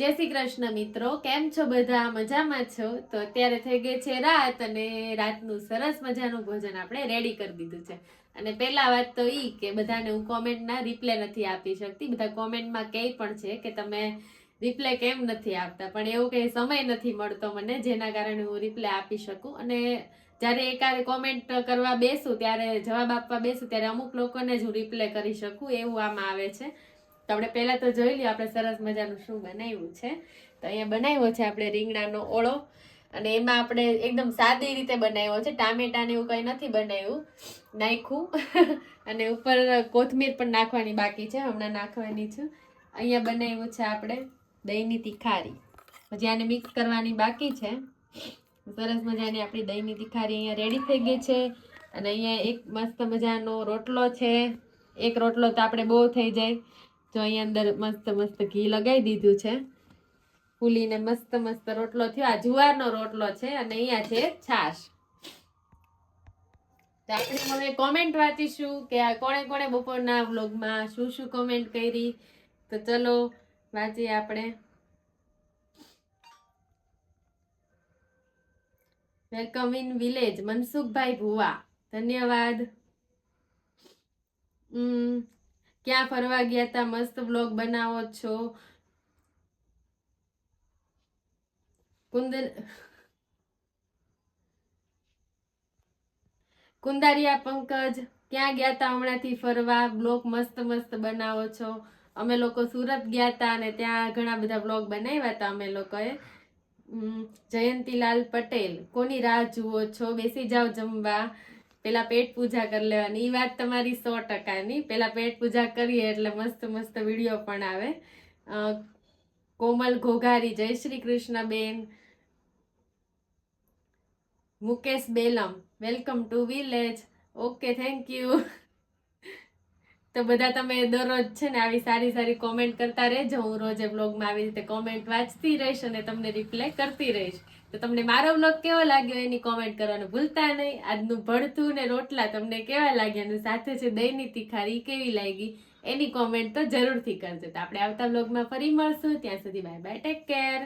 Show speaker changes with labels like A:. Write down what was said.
A: જય શ્રી કૃષ્ણ મિત્રો, કેમ છો બધા? મજામાં છો? તો અત્યારે થઈ ગઈ છે રાત અને રાતનું સરસ મજાનું ભોજન આપણે રેડી કરી દીધું છે. અને પહેલા વાત તો એ કે બધાને હું કોમેન્ટના રિપ્લે નથી આપી શકતી. બધા કોમેન્ટમાં કહે પણ છે કે તમે રિપ્લે કેમ નથી આપતા? પણ એવું કંઈ સમય નથી મળતો મને, જેના કારણે હું રિપ્લે આપી શકું. અને જ્યારે એકારે કોમેન્ટ કરવા બેસું, ત્યારે જવાબ આપવા બેસું, ત્યારે અમુક લોકોને જ હું રિપ્લે કરી શકું. એવું આમાં આવે છે. તો આપણે પહેલાં તો જોઈ લઈએ આપણે સરસ મજાનું શું બનાવ્યું છે. તો અહીંયા બનાવ્યો છે આપણે રીંગણાનો ઓળો. અને એમાં આપણે એકદમ સાદી રીતે બનાવ્યો છે. ટામેટાને એવું કંઈ નથી બનાવ્યું. નાખ્યું. અને ઉપર કોથમીર પણ નાખવાની બાકી છે. હમણાં નાખવાની છું. અહીંયા બનાવ્યું છે આપણે દહીંની તિખારી. પછી આને મિક્સ કરવાની બાકી છે. સરસ મજાની આપણી દહીંની તિખારી અહીંયા રેડી થઈ ગઈ છે. અને અહીંયા એક મસ્ત મજાનો રોટલો છે. એક રોટલો તો આપણે બહુ થઈ જાય. જો અહીંયા અંદર મસ્ત મસ્ત ઘી લગાવી દીધું છે. ફૂલીને મસ્ત મસ્ત રોટલો થયો. આ જુવારનો રોટલો છે અને અહીંયા છે છાશ. આપણે હવે કોમેન્ટ વાંચીશું કે આ કોણે કોણે બપોરના વ્લોગમાં શું શું કોમેન્ટ કરી. તો ચલો, વાંચીએ આપણે. Welcome in village Mansukhbhai Bhuva. ધન્યવાદ. હમ ક્યાં ફરવા ગયા તા? મસ્ત બ્લોગ બનાવો છો. કુંદર કુંદારિયા પંકજ, ક્યાં ગયા તા હમણાંથી ફરવા? બ્લોગ મસ્ત મસ્ત બનાવો છો. અમે લોકો સુરત ગયા તા અને ત્યાં ઘણા બધા બ્લોગ બનાવ્યા હતા અમે લોકોએ. જયંતીલાલ પટેલ, કોની રાહ જુઓ છો? બેસી જાઓ જમવા. પેલા પેટ પૂજા કરી લેવાની. એ વાત તમારી સો ટકાની. પેલા પેટ પૂજા કરીએ એટલે મસ્ત મસ્ત વીડિયો પણ આવે. કોમલ ઘોઘારી, જય શ્રી કૃષ્ણ બેન Mukesh Belam, welcome to village. Okay, thank you. તો બધા તમે દરરોજ છે ને આવી સારી સારી કોમેન્ટ કરતા રહેજો. હું રોજે બ્લોગમાં આવી રીતે કોમેન્ટ વાંચતી રહીશ અને તમને રિપ્લાય કરતી રહીશ. તો તમને મારો બ્લોગ કેવો લાગ્યો એની કોમેન્ટ કરવાનું ભૂલતા નહીં. આજનું ભળતું ને રોટલા તમને કેવા લાગ્યા અને સાથે છે દહીંની તિખારી કેવી લાગી એની કોમેન્ટ તો જરૂરથી કરજો. તો આપણે આવતા બ્લોગમાં ફરી મળશું. ત્યાં સુધી બાય બાય ટેક કેર